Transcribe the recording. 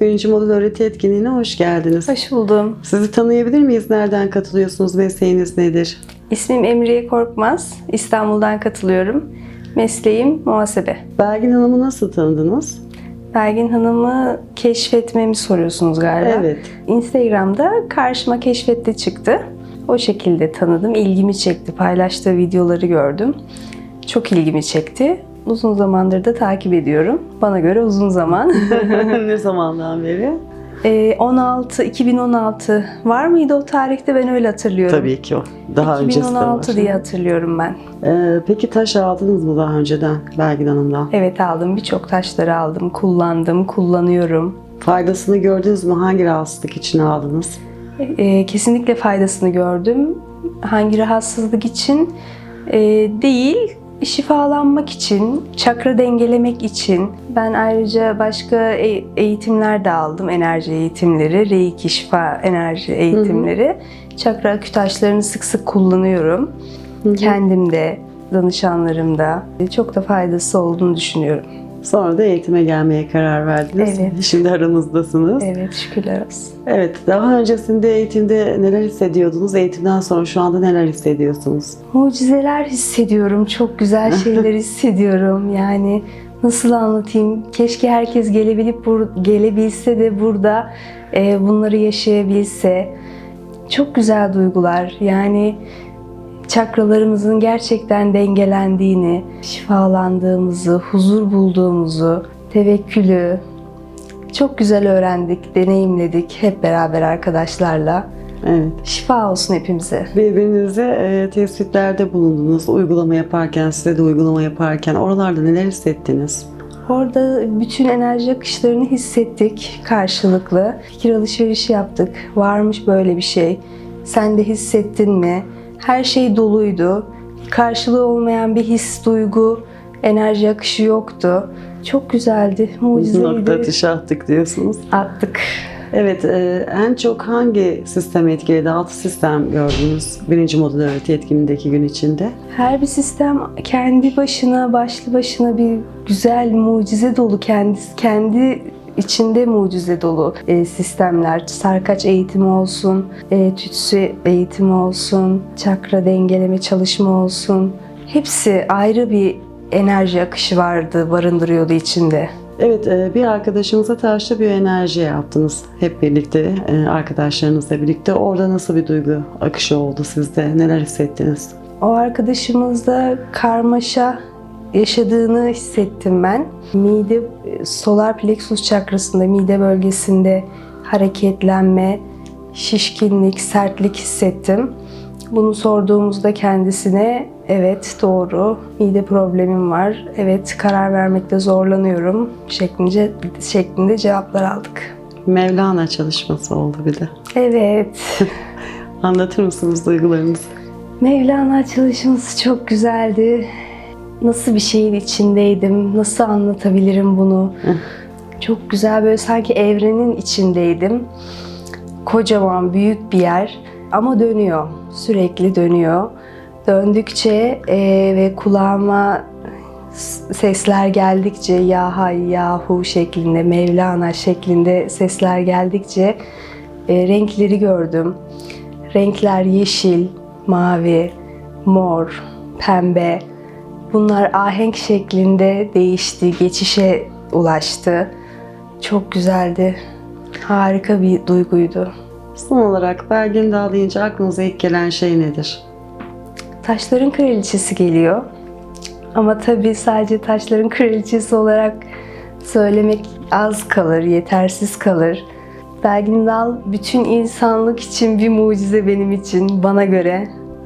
Birinci modül öğreti etkinliğine hoş geldiniz. Hoş buldum. Sizi tanıyabilir miyiz? Nereden katılıyorsunuz? Mesleğiniz nedir? İsmim Emriye Korkmaz. İstanbul'dan katılıyorum. Mesleğim muhasebe. Belgin Hanım'ı nasıl tanıdınız? Belgin Hanım'ı keşfetmemi soruyorsunuz galiba. Evet. Instagram'da karşıma keşfette çıktı. O şekilde tanıdım. İlgimi çekti. Paylaştığı videoları gördüm. Çok ilgimi çekti. Uzun zamandır da takip ediyorum. Bana göre uzun zaman. ne zamandan beri? Ee, 16, 2016 var mıydı o tarihte ben öyle hatırlıyorum. Tabii ki o. Daha öncesi de 2016 var. diye hatırlıyorum ben. Ee, peki taş aldınız mı daha önceden Belgin Hanım'dan? Evet aldım. Birçok taşları aldım. Kullandım, kullanıyorum. Faydasını gördünüz mü? Hangi rahatsızlık için aldınız? Ee, kesinlikle faydasını gördüm. Hangi rahatsızlık için Ee, değil, şifalanmak için, çakra dengelemek için. Ben ayrıca başka e- eğitimler de aldım. Enerji eğitimleri, reiki şifa enerji eğitimleri. Çakra akü taşlarını sık sık kullanıyorum. Kendimde, danışanlarımda. Çok da faydası olduğunu düşünüyorum. Sonra da eğitime gelmeye karar verdiniz. Evet. Şimdi aramızdasınız. Evet, şükürler olsun. Evet, daha öncesinde eğitimde neler hissediyordunuz? Eğitimden sonra şu anda neler hissediyorsunuz? Mucizeler hissediyorum. Çok güzel şeyler hissediyorum. Yani nasıl anlatayım? Keşke herkes gelebilip bur- gelebilse de burada e, bunları yaşayabilse. Çok güzel duygular. Yani çakralarımızın gerçekten dengelendiğini, şifalandığımızı, huzur bulduğumuzu, tevekkülü çok güzel öğrendik, deneyimledik hep beraber arkadaşlarla. Evet. Şifa olsun hepimize. Birbirinize e, tespitlerde bulundunuz. Uygulama yaparken, size de uygulama yaparken oralarda neler hissettiniz? Orada bütün enerji akışlarını hissettik karşılıklı. Fikir alışverişi yaptık. Varmış böyle bir şey. Sen de hissettin mi? Her şey doluydu. Karşılığı olmayan bir his, duygu, enerji akışı yoktu. Çok güzeldi, Nokta mucizeydi. atışı attık diyorsunuz. Attık. Evet, e, en çok hangi sistem etkiledi? Altı sistem gördünüz birinci modül öğreti etkinliğindeki gün içinde. Her bir sistem kendi başına, başlı başına bir güzel, mucize dolu kendisi, kendi içinde mucize dolu e, sistemler. Sarkaç eğitimi olsun, e, tütsü eğitimi olsun, çakra dengeleme çalışma olsun. Hepsi ayrı bir enerji akışı vardı, barındırıyordu içinde. Evet, e, bir arkadaşımıza taşlı bir enerji yaptınız. Hep birlikte, e, arkadaşlarınızla birlikte. Orada nasıl bir duygu akışı oldu sizde? Neler hissettiniz? O arkadaşımızda karmaşa yaşadığını hissettim ben. Mide, solar plexus çakrasında, mide bölgesinde hareketlenme, şişkinlik, sertlik hissettim. Bunu sorduğumuzda kendisine evet doğru mide problemim var. Evet karar vermekte zorlanıyorum şeklinde, şeklinde cevaplar aldık. Mevlana çalışması oldu bir de. Evet. Anlatır mısınız duygularınızı? Mevlana çalışması çok güzeldi. Nasıl bir şeyin içindeydim, nasıl anlatabilirim bunu? Çok güzel böyle sanki evrenin içindeydim. Kocaman büyük bir yer ama dönüyor, sürekli dönüyor. Döndükçe e, ve kulağıma sesler geldikçe ya hay yahu şeklinde, Mevlana şeklinde sesler geldikçe e, renkleri gördüm. Renkler yeşil, mavi, mor, pembe. Bunlar ahenk şeklinde değişti, geçişe ulaştı. Çok güzeldi. Harika bir duyguydu. Son olarak Belgin Dağ deyince aklınıza ilk gelen şey nedir? Taşların kraliçesi geliyor. Ama tabii sadece taşların kraliçesi olarak söylemek az kalır, yetersiz kalır. Belgin Dal bütün insanlık için bir mucize benim için, bana göre.